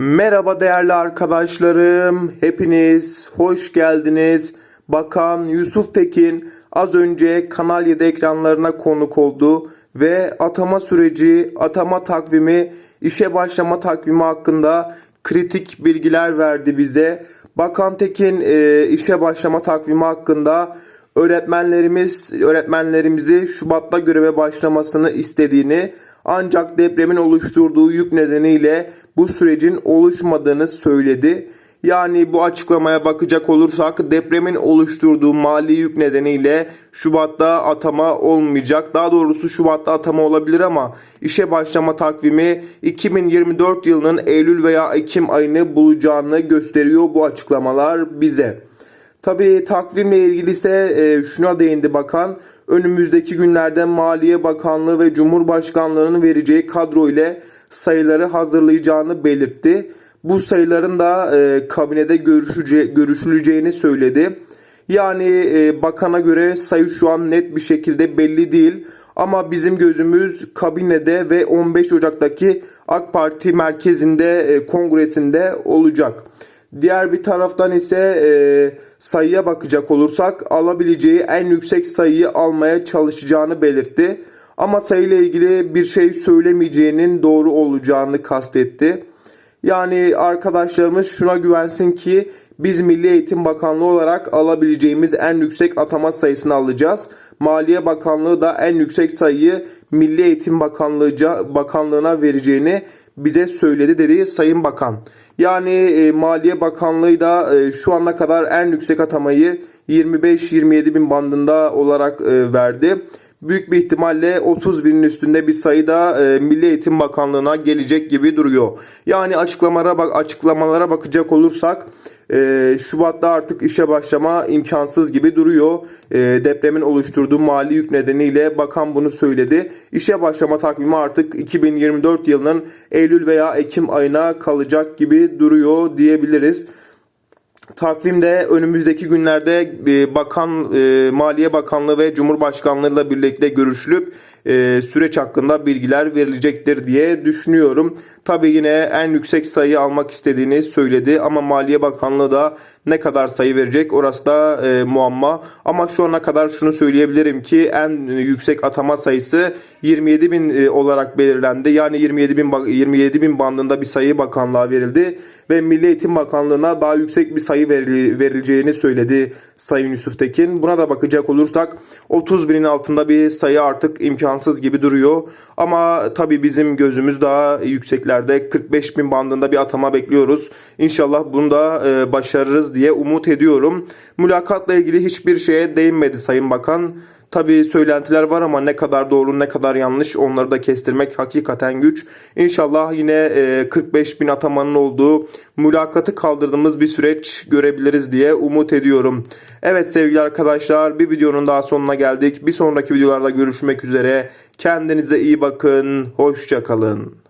Merhaba değerli arkadaşlarım. Hepiniz hoş geldiniz. Bakan Yusuf Tekin az önce Kanal 7 ekranlarına konuk oldu ve atama süreci, atama takvimi, işe başlama takvimi hakkında kritik bilgiler verdi bize. Bakan Tekin e, işe başlama takvimi hakkında öğretmenlerimiz öğretmenlerimizi Şubat'ta göreve başlamasını istediğini ancak depremin oluşturduğu yük nedeniyle bu sürecin oluşmadığını söyledi. Yani bu açıklamaya bakacak olursak depremin oluşturduğu mali yük nedeniyle Şubat'ta atama olmayacak. Daha doğrusu Şubat'ta atama olabilir ama işe başlama takvimi 2024 yılının Eylül veya Ekim ayını bulacağını gösteriyor bu açıklamalar bize. Tabii takvimle ilgili ise e, şuna değindi bakan. Önümüzdeki günlerde Maliye Bakanlığı ve Cumhurbaşkanlığı'nın vereceği kadro ile sayıları hazırlayacağını belirtti. Bu sayıların da e, kabinede görüşüce, görüşüleceğini söyledi. Yani e, bakana göre sayı şu an net bir şekilde belli değil. Ama bizim gözümüz kabinede ve 15 Ocak'taki AK Parti merkezinde e, kongresinde olacak. Diğer bir taraftan ise e, sayıya bakacak olursak alabileceği en yüksek sayıyı almaya çalışacağını belirtti. Ama sayıyla ilgili bir şey söylemeyeceğinin doğru olacağını kastetti. Yani arkadaşlarımız şuna güvensin ki biz Milli Eğitim Bakanlığı olarak alabileceğimiz en yüksek atama sayısını alacağız. Maliye Bakanlığı da en yüksek sayıyı Milli Eğitim Bakanlığı Bakanlığına vereceğini bize söyledi dedi Sayın Bakan. Yani e, Maliye Bakanlığı da e, şu ana kadar en yüksek atamayı 25-27 bin bandında olarak e, verdi. Büyük bir ihtimalle 30 binin üstünde bir sayıda e, Milli Eğitim Bakanlığı'na gelecek gibi duruyor. Yani açıklamalara bak açıklamalara bakacak olursak e, Şubat'ta artık işe başlama imkansız gibi duruyor. E, depremin oluşturduğu mali yük nedeniyle bakan bunu söyledi. İşe başlama takvimi artık 2024 yılının Eylül veya Ekim ayına kalacak gibi duruyor diyebiliriz. Takvimde önümüzdeki günlerde e, Bakan e, Maliye Bakanlığı ve Cumhurbaşkanlığı ile birlikte görüşülüp e, süreç hakkında bilgiler verilecektir diye düşünüyorum. Tabii yine en yüksek sayı almak istediğini söyledi ama Maliye Bakanlığı da ne kadar sayı verecek orası da e, muamma. Ama şu ana kadar şunu söyleyebilirim ki en yüksek atama sayısı 27 bin e, olarak belirlendi. Yani 27 bin 27 bin bandında bir sayı bakanlığa verildi ve Milli Eğitim Bakanlığı'na daha yüksek bir sayı verileceğini söyledi Sayın Yusuf Tekin. Buna da bakacak olursak 30 binin altında bir sayı artık imkansız gibi duruyor. Ama tabii bizim gözümüz daha yükseklerde 45 bin bandında bir atama bekliyoruz. İnşallah bunu da e, başarırız diye umut ediyorum. Mülakatla ilgili hiçbir şeye değinmedi Sayın Bakan. Tabi söylentiler var ama ne kadar doğru ne kadar yanlış onları da kestirmek hakikaten güç. İnşallah yine 45 bin atamanın olduğu mülakatı kaldırdığımız bir süreç görebiliriz diye umut ediyorum. Evet sevgili arkadaşlar bir videonun daha sonuna geldik. Bir sonraki videolarda görüşmek üzere. Kendinize iyi bakın. Hoşçakalın.